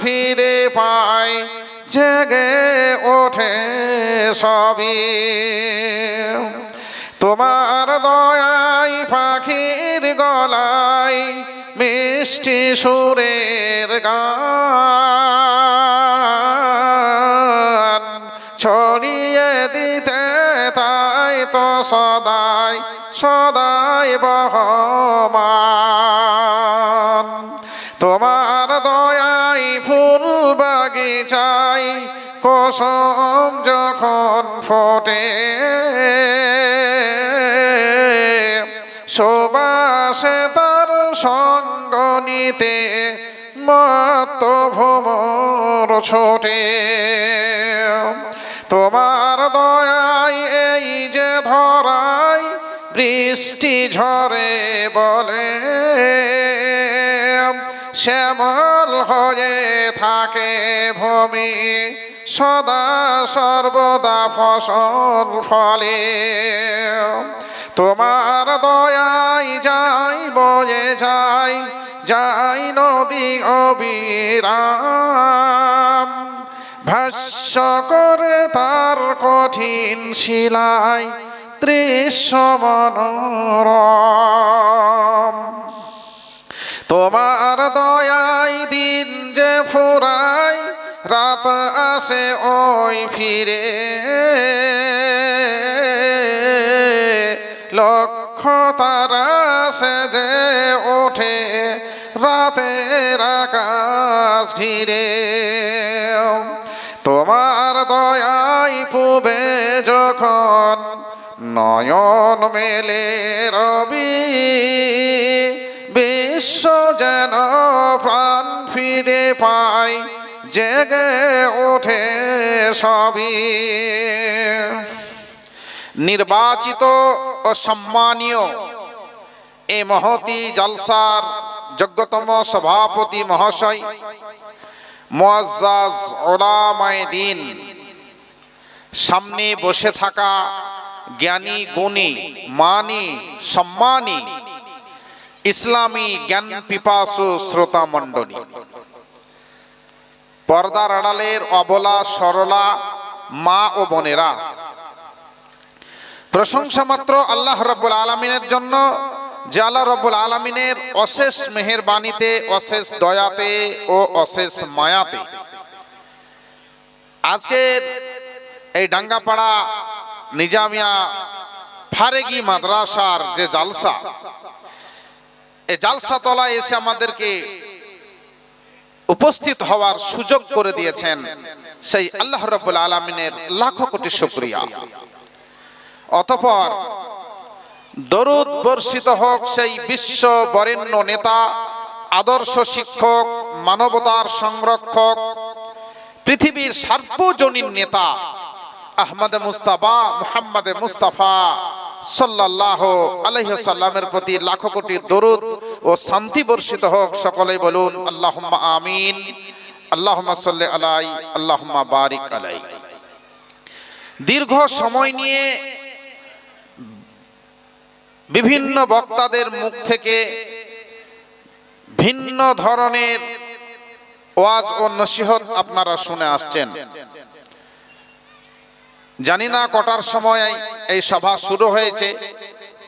ফিরে পায়, জেগে ওঠে সবই। তোমার দয়াই পাখির গলায় মিষ্টি সুরের গান ছড়িয়ে দিতে তাই তো সদাই সদাই বহমান। বাগিচাই কোসম যখন ফোটে। সুবাসে তার সঙ্গ নিতে মত ভ্রমর ছোটে। তোমার দয়াই এই যে ধরাই, বৃষ্টি ঝরে বলে। শ্যামল হয়ে থাকে ভূমি, সদা সর্বদা ফসল ফলে। তোমার দয়াই যাই, বয়ে যাই যাই নদী অবিরাম ভাষ্য করে তার কঠিন শিলায় দৃশ্য মনোরম। তোমার দয়াই দিন যে ফুরাই, রাত আসে ওই ফিরে। লক্ষ তারা যে ওঠে রাতের আকাশ ঘিরে। তোমার দয়াই পুবে যখন নয়ন মেলে রবি বিশ্ব যেন প্রাণ ফিরে পায়, জেগে ওঠে সবই। নির্বাচিত ও সম্মানীয় এ মহতি জলসার যোগ্যতম সভাপতি মহাশয়, মোয়াজ্জাজ ওলামায় দিন, সামনে বসে থাকা জ্ঞানী, গুণী, মানি, সম্মানী ইসলামী জ্ঞান পিপাসু শ্রোতা মণ্ডলী। পর্দার আড়ালের অবলা সরলা মা ও বোনেরা, প্রশংসা মাত্র আল্লাহ রব্বুল আলমিনের জন্য যে আল্লাহ রব্বুল আলমিনের অশেষ মেহেরবানিতে, অশেষ দয়াতে ও অশেষ মায়াতে আজকের এই ডাঙ্গাপাড়া নিজামিয়া ফারেগি মাদ্রাসার যে জালসা জালসা তলায় এসে আমাদেরকে উপস্থিত হওয়ার সুযোগ করে দিয়েছেন সেই আল্লাহ রব্বুল আলমিনের লাখো কোটি শুক্রিয়া। অতপর দরুদ বর্ষিত হোক সেই বিশ্ব বরেণ্য নেতা, আদর্শ শিক্ষক, মানবতার সংরক্ষক, পৃথিবীর সার্বজনীন নেতা, আহমদ মুস্তাফা, মুহাম্মদ মুস্তাফা সাল্লাহ আলহ্লামের প্রতি লাখো কোটি দরুদ ও শান্তি বর্ষিত হোক, সকলেই বলুন আল্লাহ আমিন আল্লাহ সাল্লি আলাই আল্লাহ বারিক আলাই। দীর্ঘ সময় নিয়ে বিভিন্ন বক্তাদের মুখ থেকে ভিন্ন ধরনের ওয়াজ ও নসিহত আপনারা শুনে আসছেন। জানি না কটার সময় এই সভা শুরু হয়েছে।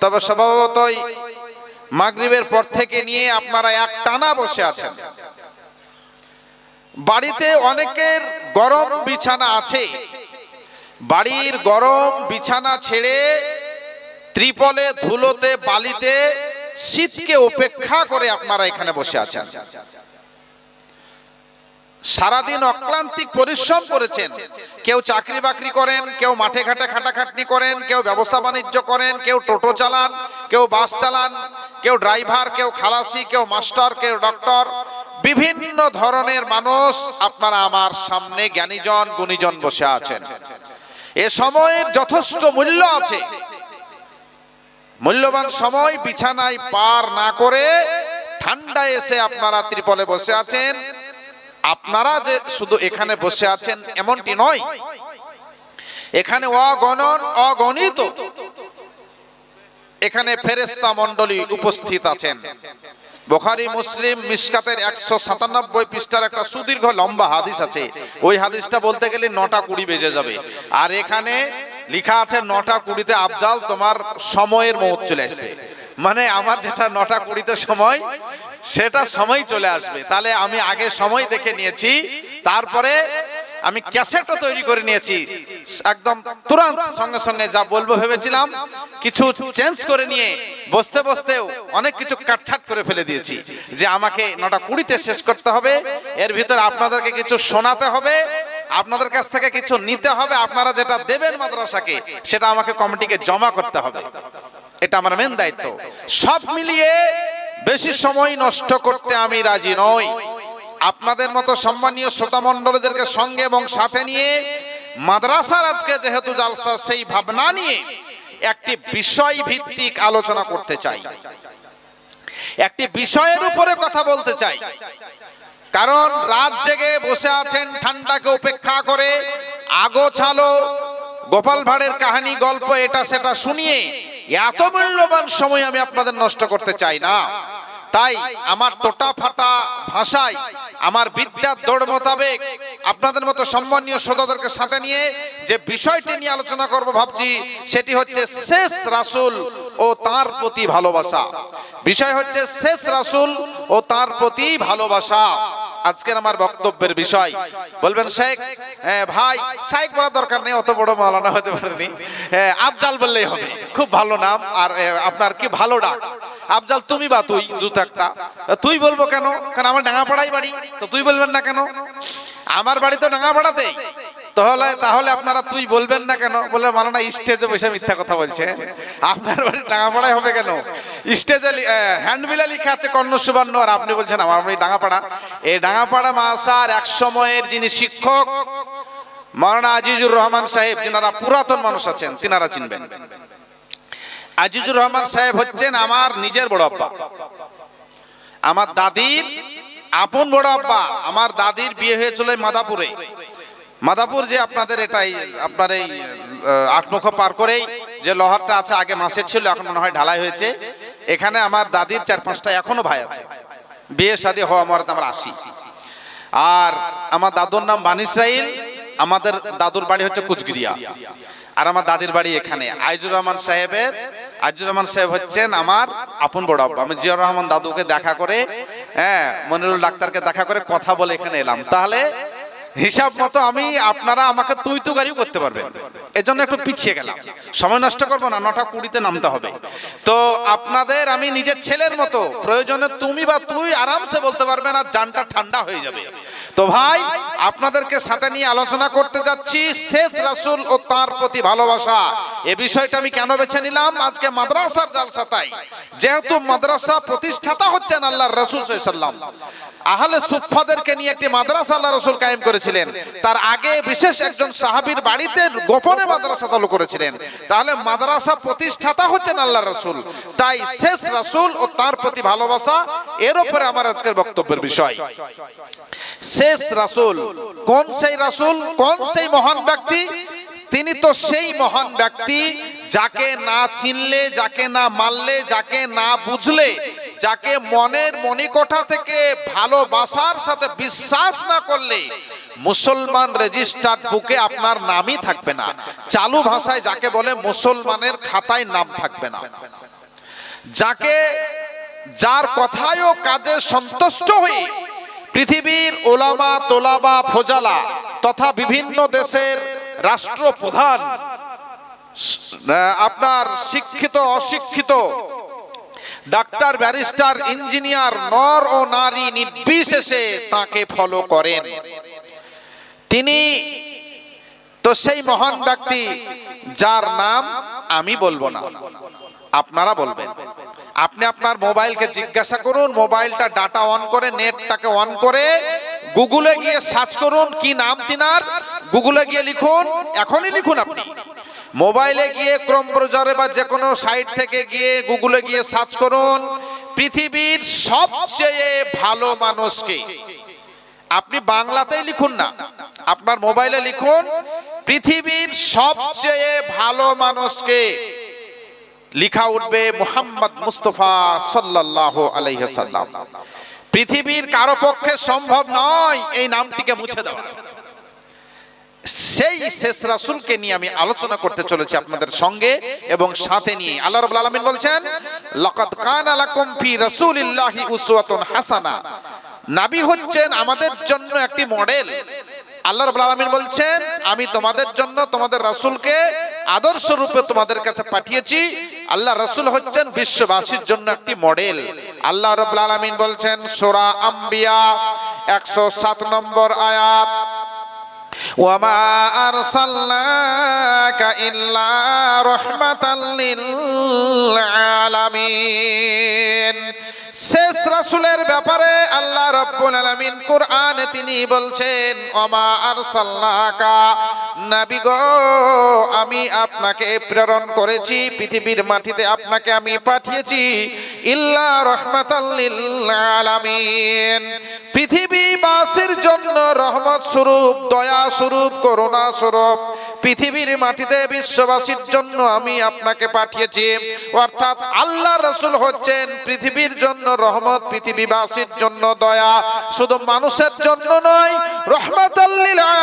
তবে স্বভাবতই মাগরিবের পর থেকে নিয়ে আপনারা এক টানা বসে আছেন। বাড়িতে অনেকের গরম বিছানা আছে। বাড়ির গরম বিছানা ছেড়ে ত্রিপলে, ধুলোতে, বালিতে শীতকে উপেক্ষা করে আপনারা এখানে বসে আছেন। সারাদিন অক্লান্তিক পরিশ্রম করেছেন। কেউ চাকরি বাকরি করেন, কেউ মাঠে ঘাটে খাটাখাটনি করেন, কেউ ব্যবসা বাণিজ্য করেন, কেউ টোটো চালান, কেউ বাস চালান, কেউ ড্রাইভার, কেউ খালাসি, কেউ মাস্টার, কেউ ডক্টর। বিভিন্ন ধরনের মানুষ আপনারা আমার সামনে জ্ঞানীজন, গুণীজন বসে আছেন। এ সময়ের যথেষ্ট মূল্য আছে। মূল্যবান সময় বিছানায় পার না করে ঠান্ডা এসে আপনারা ত্রিপলে বসে আছেন। আপনারা যে শুধু এখানে বসে আছেন এমনটি নয়, এখানে অগণন অগণিত এখানে ফেরেস্তা মণ্ডলী উপস্থিত আছেন। বোখারি, মুসলিম মিসকাতের একশো সাতানব্বই পৃষ্ঠার একটা সুদীর্ঘ লম্বা হাদিস আছে। ওই হাদিসটা বলতে গেলে নটা কুড়ি বেজে যাবে। আর এখানে লিখা আছে নটা কুড়িতে আফজাল তোমার সময়ের মুহূর্ত চলে আসবে। মানে আমার যেটা নটা কুড়িতে সময়, সেটা সময় চলে আসবে। তাহলে আমি আগে সময় দেখে নিয়েছি, তারপরে আমি ক্যাসেটও তৈরি করে নিয়েছি। একদম তুরন্ত সঙ্গে সঙ্গে যা বলব ভেবেছিলাম, কিছু চেঞ্জ করে নিয়ে বসতে বসতেও অনেক কিছু কাটছাট করে ফেলে দিয়েছি যে আমাকে নটা কুড়িতে শেষ করতে হবে, এর ভিতরে আপনাদেরকে কিছু শোনাতে হবে আপনাদের কাছ থেকে কিছু নিতে হবে, আপনারা যেটা দেবেন মাদ্রাসাকে, সেটা আমাকে কমিটিকে জমা করতে হবে। এটা আমার মেন দায়িত্ব। সব মিলিয়ে বেশি সময় নষ্ট করতে আমি রাজি নই। আপনাদের মতো সম্মানীয় শ্রোতা মণ্ডলীদেরকে সঙ্গে এবং সাথে নিয়ে মাদ্রাসার আজকে যেহেতু জালসা, সেই ভাবনা নিয়ে একটি বিষয় ভিত্তিক আলোচনা করতে চাই। একটি বিষয়ের উপরে কথা বলতে চাই। কারণ রাত জেগে বসে আছেন ঠান্ডাকে উপেক্ষা করে আগো ছালো গোপাল ভাঁড়ের কাহিনী, গল্প, এটা সেটা শুনিয়ে এত মূল্যবান সময় আমি আপনাদের নষ্ট করতে চাই না। তাই আমার টোটা ফাটা ভাষায়, আমার বিদ্যার দৌড় মোতাবেক আপনাদের মতো সম্মানীয় শ্রোতাদেরকে সাথে নিয়ে যে বিষয়টি নিয়ে আলোচনা করব ভাবছি, সেটি হচ্ছে শেষ রাসূল ও তার প্রতি ভালোবাসা। বিষয় হচ্ছে শেষ রাসূল ও তার প্রতি ভালোবাসা। আজকের আমার বক্তব্যের বিষয়। বলবেন শেখ হ্যাঁ, ভাই শেখ বলার দরকার নেই অত বড় মালানা হতে পারেনি। হ্যাঁ, আফজাল বললেই হবে। খুব ভালো নাম আর আপনার কি ভালো ডাক? আফজাল, তুমি বা তুই দুটো একটা। তুই বলব কেন? কারণ আমার ডাঙাপাড়াই বাড়ি, তো তুই বলবেন না কেন? আমার বাড়ি তো ডাঙাপাড়াতেই। তাহলে তাহলে আপনারা তুই বলবেন না কেন? বলে মালানা স্টেজে বসে মিথ্যা কথা বলছে। আপনার বাড়ি ডাঙাপাড়ায় হবে কেন? স্টেজে হ্যান্ডবিলে লেখা আছে কর্ণ সুবর্ণ, আর আপনি বলছেন আমার বাড়ি ডাঙাপাড়া। এই ডাঙাপাড়া মাসার এক সময়ের যিনি শিক্ষক মাওলানা আজিজুর রহমান সাহেব, যিনারা পুরাতন মানুষ আছেন, তিনারা চিনবেন। আজিজুর রহমান সাহেব হচ্ছেন আমার নিজের বড় আব্বা। আমার দাদির আপন বড় আব্বা, আমার দাদির বিয়ে হয়েছিল মাদাপুরে। মাদাপুর যে আপনাদের এটাই, আপনার এই আটমুখ পার করেই যে লহারটা আছে আগে মাসের ছিল, এখন মনে হয় ঢালাই হয়েছে। এখানে আমার দাদির চার পাঁচটা এখনও ভাই আছে। বিয়ে শাদী হওয়া মরাতে আমরা আসি আর আমার দাদুর নাম বানিসাইল আমাদের দাদুর বাড়ি হচ্ছে কুচগিরিয়া আর আমার দাদির বাড়ি এখানে। আইজুর রহমান সাহেবের আইজুর রহমান সাহেব হচ্ছেন আমার আপন বড় আব্বা। আমি জিয়াউর রহমান দাদুকে দেখা করে হ্যাঁ মনিরুল ডাক্তারকে দেখা করে কথা বলে এখানে এলাম। তাহলে হিসাব মতো আমি, আপনারা আমাকে তুই তু গাড়িও করতে পারবেন। এজন্য একটু পিছিয়ে গেলাম। সময় নষ্ট করব না, নটা কুড়িতে নামতে হবে। তো আপনাদের আমি নিজের ছেলের মতো, প্রয়োজনে তুমি বা তুই আরামসে বলতে পারবেন আর জানটা ঠান্ডা হয়ে যাবে। তো ভাই, আপনাদেরকে সাথে নিয়ে আলোচনা করতে যাচ্ছি, শেষ রাসূল ও তার প্রতি ভালোবাসা। এ বিষয়টা আমি কেন বেছে নিলাম? আজকে মাদ্রাসার জালসাতাই যেহেতু মাদ্রাসা প্রতিষ্ঠাতা হচ্ছেন আল্লাহর রসুল সাল্লাম আহলে সুফাদেরকে নিয়ে একটি মাদ্রাসা আল্লাহ রসুল কায়েম করেছিলেন। তার আগে বিশেষ একজন সাহাবীর বাড়িতে গোপনে মাদ্রাসা চালু করেছিলেন। তাহলে মাদ্রাসা প্রতিষ্ঠাতা হচ্ছেন আল্লাহ রসুল। তাই শেষ রাসূল ও তার প্রতি ভালোবাসা, এর উপরে আমার আজকের বক্তব্যের বিষয়। শেষ রাসূল, কোন সেই রাসূল, কোন সেই মহান ব্যক্তি? তিনি তো সেই মহান ব্যক্তি যাকে না চিনলে, যাকে না মানলে, যাকে না বুঝলে, যাকে মনের মনিকোঠা থেকে ভালোবাসার সাথে বিশ্বাস না করলে মুসলমান রেজিস্টার্ড বুকে আপনার নামই থাকবে না। চালু ভাষায় যাকে বলে মুসলমানের খাতায় নাম থাকবে না। যাকে, যার কথায় ও কাজে সন্তুষ্ট হয়ে পৃথিবীর ওলামা, তোলাবা, ফোজালা তথা বিভিন্ন দেশের রাষ্ট্রপ্রধান আপনার শিক্ষিত, অশিক্ষিত, ডাক্তার, ব্যারিস্টার, ইঞ্জিনিয়ার, নর ও নারী নির্বিশেষে তাকে ফলো করেন। তিনি তো সেই মহান ব্যক্তি যার নাম আমি বলব না। আপনারা বলবেন। আপনি আপনার মোবাইলকে জিজ্ঞাসা করুন, মোবাইলটা ডাটা অন করে, নেটটাকে অন করে, গুগলে গিয়ে সার্চ করুন কি নাম তিনার, গুগলে গিয়ে লিখুন, এখনই লিখুন আপনি। মোবাইলে গিয়ে ক্রোম ব্রাউজারে বা যে কোনো সাইট থেকে গিয়ে গুগলে গিয়ে সার্চ করুন, পৃথিবীর সবচেয়ে ভালো মানুষকে। আপনি বাংলাতেই লিখুন না। আপনার মোবাইলে লিখুন, পৃথিবীর সবচেয়ে ভালো মানুষকে লিখা উঠবে মোহাম্মদ মুস্তফা সাল্লাল্লাহু আলাইহি সাল্লাম। পৃথিবীর কারও পক্ষে সম্ভব নয় এই নামটিকে মুছে দেওয়া। সেই শেষ রাসূলকে নিয়ে আমি আলোচনা করতে চলেছি আপনাদের সঙ্গে এবং সাথে নিয়ে। আল্লাহ রাব্বুল আলামিন বলছেন, লাকাদ কানা লাকুম ফি রাসূলিল্লাহি উসওয়াতুন হাসানা। নাবী হচ্ছেন আমাদের জন্য একটি মডেল আল্লাহ রাব্বুল আলামিন বলছেন আমি তোমাদের জন্য তোমাদের রাসূলকে আদর্শ রূপে তোমাদের কাছে পাঠিয়েছি আল্লাহ রাসূল হচ্ছেন বিশ্ববাসীর জন্য একটি মডেল আল্লাহ রাব্বুল আলামিন বলছেন সূরা আম্বিয়া 107 নম্বর আয়াত وما أرسلناك إلا رحمة للعالمين শেষ রাসুলের ব্যাপারে আল্লাহ রাব্বুল আলামিন কোরআনে তিনি বলছেন, ওমা আরসালনাকা? নবী গো, আমি আপনাকে প্রেরণ করেছি, পৃথিবীর মাটিতে আপনাকে আমি পাঠিয়েছি, ইল্লা রহমাতাল লিল আলামিন। পৃথিবীবাসীর জন্য রহমত স্বরূপ, দয়া স্বরূপ, করুণা স্বরূপ পৃথিবীর মাটিতে বিশ্ববাসীর জন্য আমি আপনাকে পাঠিয়েছি। অর্থাৎ আল্লাহ রসুল হচ্ছেন পৃথিবীর জন্য রহমত, পৃথিবীবাসীর জন্য দয়া। শুধু মানুষের জন্য নয় রহমত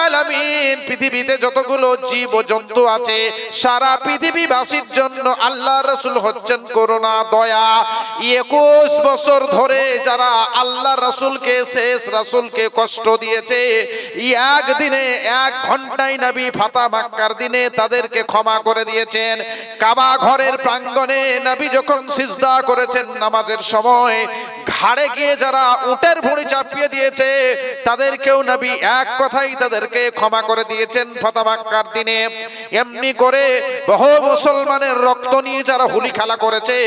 আলামিন, পৃথিবীতে যতগুলো জীব জন্তু আছে, সারা পৃথিবীবাসীর জন্য আল্লাহ রসুল হচ্ছেন করুণা, দয়া। একুশ বছর ধরে যারা আল্লাহ রসুলকে, শেষ রসুলকে কষ্ট দিয়েছে একদিনে এক ঘন্টায় নবী ফাতা মাক্কার দিনে তাদেরকে ক্ষমা করে দিয়েছেন। কাবা ঘরের প্রাঙ্গণে নবী যখন সিজদা করেছেন নামাজের সময়, ঘাড়ে গিয়ে যারা উটের ভুঁড়ি চাপিয়ে দিয়েছে, তাদেরকেও নবী এক কথাই তাদেরকে ক্ষমা করে দিয়েছেন ফাতা মাক্কার দিনে। এমনি করে বহু মুসলমানের রক্ত নিয়ে যারা হুলি খেলা করেছে,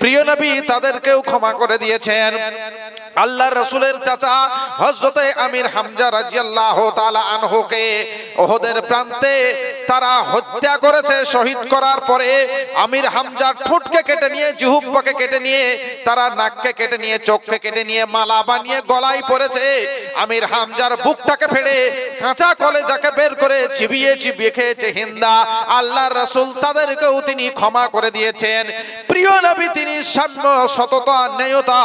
প্রিয় নবী তাদেরকেও ক্ষমা করে দিয়েছেন। আল্লাহ রসুলের চাচা হজরতে আমির হামজা রাজিয়াল্লাহ তালা আনহুকে ওহদের প্রান্তে তারা হত্যা করেছে শহীদ করার পরে আমির হামজার ঠোঁটকে কেটে নিয়ে, জুহুব্বাকে কেটে নিয়ে, তারা নাককে কেটে নিয়ে, চোখকে কেটে নিয়ে, মালা বানিয়ে গলায় পড়েছে আমির হামজার বুকটাকে ফেড়ে কাঁচা কলেজাকে বের করে চিবিয়ে চিবিয়ে খেয়েছে হিন্দা। আল্লাহ রসুল তাদেরকেও তিনি ক্ষমা করে দিয়েছেন। প্রিয় নবী, তিনি সাম্য সততা, ন্যায়তা,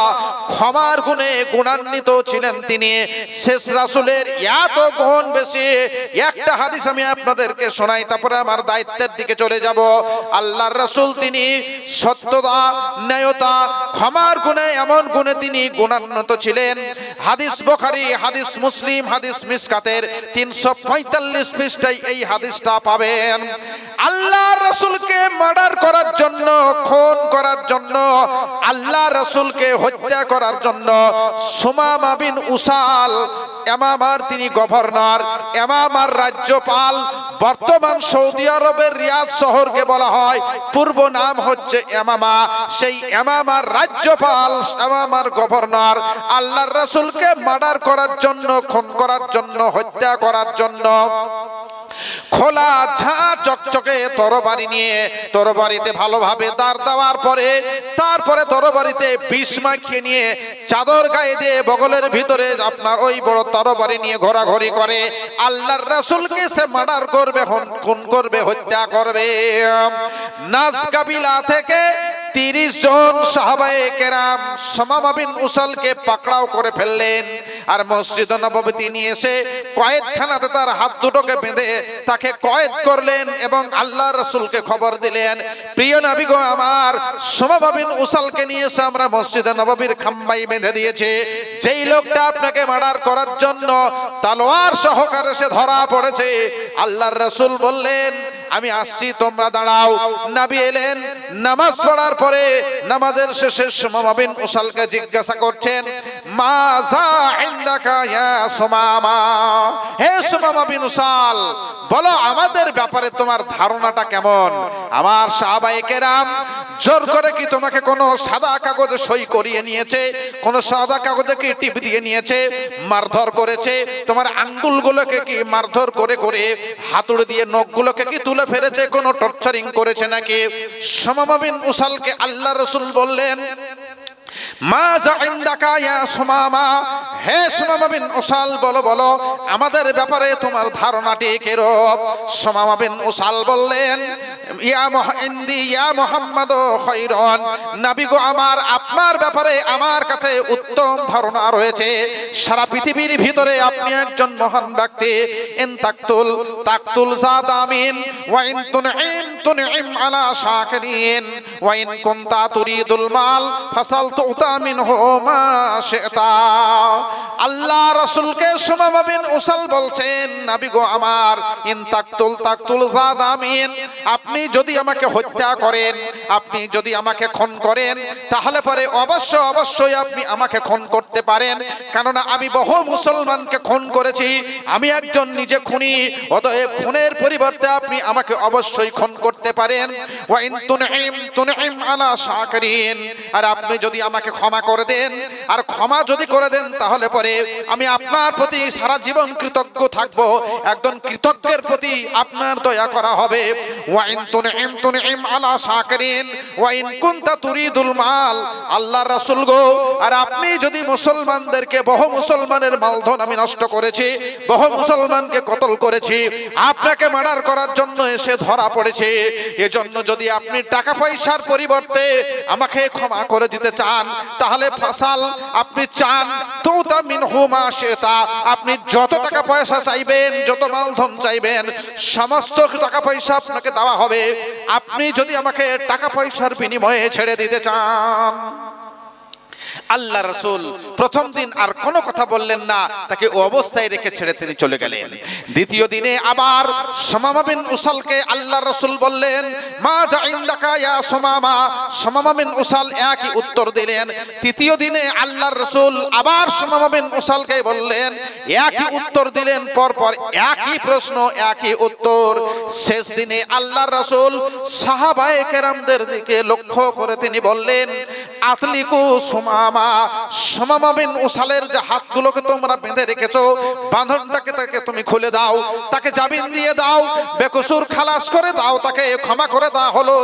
ক্ষমার গুণে গুণান্বিত ছিলেন তিনি। শেষ রাসুলের এত গুণ বেশি। একটা হাদিস আমি আপনাদেরকে শোনাই, তারপরে আমার দায়িত্বের দিকে চলে যাব। আল্লাহর রাসূল তিনি সত্যতা, ন্যায়তা, ক্ষমার গুণে, এমন গুণে তিনি গুণান্বিত ছিলেন। হাদিস বুখারী, হাদিস মুসলিম, হাদিস মিসকাতের তিনশো পঁয়তাল্লিশ পৃষ্ঠায় এই হাদিসটা পাবেন। আল্লাহ রসুলকে মার্ডার করার জন্য, খুন করার জন্য, আল্লাহ রসুলকে হত্যা করার জন্য সুমামা বিন উসাল, এমামার তিনি গভর্নর, এমামার রাজ্যপাল, বর্তমান সৌদি আরবের রিয়াদ শহরকে বলা হয়, পূর্ব নাম হচ্ছে এমামা। সেই এমামার রাজ্যপাল, এমামার গভর্নর আল্লাহর রসুলকে মার্ডার করার জন্য, খুন করার জন্য, হত্যা করার জন্য, খোলা ঝা চকচকে তরবারি নিয়ে তরবারিতে ভালোভাবে দাঁড় দেওয়ার পরে তারপরে তোর বাড়িতে বিষ মাখিয়ে নিয়ে চাদর গায়ে দিয়ে বগলের ভিতরে আপনার ওই বড় তরবারি নিয়ে ঘোরাঘুরি করে, আল্লাহর রাসূলকে সে মার্ডার করবে, খুন করবে, হত্যা করবে। নাজ কাবিলা থেকে তিরিশ জন সাহাবায়ে কেরাম সমামা বিন উসালকে পাকড়াও করে ফেললেন। আর মসজিদ নববতী নিয়ে এসে কয়েদখানাতে তার হাত দুটোকে বেঁধে তাকে কয়েদ করলেন এবং আল্লাহ রসুলকে খবর দিলেন, প্রিয় নবী গো আমার সমামা বিন উসালকে নিয়ে এসে আমরা মসজিদ নববীর খাম্বাই বেঁধে দিয়েছে। যেই লোকটা আপনাকে মার্ডার করার জন্য তালোয়ার সহকারে সে ধরা পড়েছে। আল্লাহর রসুল বললেন আমি আসছি তোমরা দাঁড়াও। নাবি এলেন নামাজ পড়ার পরে নামাজের শেষে জিজ্ঞাসা করছেন মাজা ইন্দাকা ইয়া সুমামা। হে সুমামা বিন উসাল বলো আমাদের ব্যাপারে তোমার ধারণাটা কেমন? আমার সাহাবায়ে কেরাম জোর করে কি তোমাকে কোনো সাদা কাগজে সই করিয়ে নিয়েছে? কোনো সাদা কাগজে কি টিপ দিয়ে নিয়েছে? মারধর করেছে? তোমার আঙ্গুলগুলোকে কি মারধর করে করে হাতুড়ে দিয়ে নখগুলোকে কি তুলে ফেলেছে? কোনো টর্চারিং করেছে নাকি? সমামাবিন উসালকে আল্লাহ রসুল বললেন মা ইয়া বলো আমাদের ব্যাপারে তোমার ধারণাটি কিরূপ? সুমামা বিন উসাল বললেন, ইয়া ইন্দি, ইয়া মোহাম্মদ খৈরন আমার, আপনার ব্যাপারে আমার কাছে উত্তম ধারণা রয়েছে। সারা পৃথিবীর ভিতরে আপনি একজন মহান ব্যক্তি। ইন তাকতুল তাকতুল আলা তুরিদুল মাল আল্লাহ রাসূলকে উসাল বলছেন আমার, ইন আপনি যদি আমাকে হত্যা করেন, আপনি যদি আমাকে খুন করেন, তাহলে পরে অবশ্য অবশ্যই আপনি আমাকে খুন করতে পারেন। কেননা আমি বহু মুসলমানকে খুন করেছি, আমি একজন নিজে খুনি, অতএব খুনের পরিবর্তে আপনি আমাকে অবশ্যই খুন করতে পারেন। ইন আর আপনি যদি আমাকে ক্ষমা করে দেন। আর ক্ষমা যদি করে দেন, তাহলে পরে আমি আপনার প্রতি সারা জীবন কৃতজ্ঞ থাকব। একজন কৃতজ্ঞের প্রতি আপনার দয়া করা হবে। ওয়া ইন তুনইম তুনইম আলা শাকিরিন, ওয়াইন কুনতা তুরিদুল মাল। আল্লাহর রাসূল গো, আর আপনি যদি মুসলমানদেরকে, বহু মুসলমানের মালধন আমি নষ্ট করেছি, বহু মুসলমানকে কতল করেছি, আপনাকে মার্ডার করার জন্য এসে ধরা পড়েছে। এজন্য যদি আপনি টাকা পয়সার পরিবর্তে আমাকে ক্ষমা করে দিতে চান তাহলে ফাসাল আপনি চান। তৌতা মিন হুমা শেতা আপনি যত টাকা পয়সা চাইবেন, যত মালধন চাইবেন, সমস্ত টাকা পয়সা আপনাকে দেওয়া হবে। আপনি যদি আমাকে টাকা পয়সার বিনিময়ে ছেড়ে দিতে চান। আল্লাহ রসুল প্রথম দিন আর কোনো কথা বললেন না তাকে ও অবস্থায় রেখে ছেড়ে তিনি চলে গেলেন। দ্বিতীয় দিনে আবার সমামা বিন উসালকে আল্লাহ রসুল বললেন মা যা ইন্দাকা ইয়া সমামা। সমামা বিন উসাল একই উত্তর দিলেন। তৃতীয় দিনে আল্লাহর রসুল আবার সমামা বিন উসালকে বললেন একই উত্তর দিলেন পরপর একই প্রশ্ন একই উত্তর শেষ দিনে আল্লাহর রসুল সাহাবায়ে কেরামদের দিকে লক্ষ্য করে তিনি বললেন আতলিকু সুমামা সুমামা বিন ওসালের যে হাতগুলোকে তোমরা বেঁধে রেখেছো, বাঁধনটাকে তাকে তুমি খুলে দাও, তাকে জামিন দিয়ে দাও, বেকসুর খালাস করে দাও, তাকে ক্ষমা করে দেওয়া হলো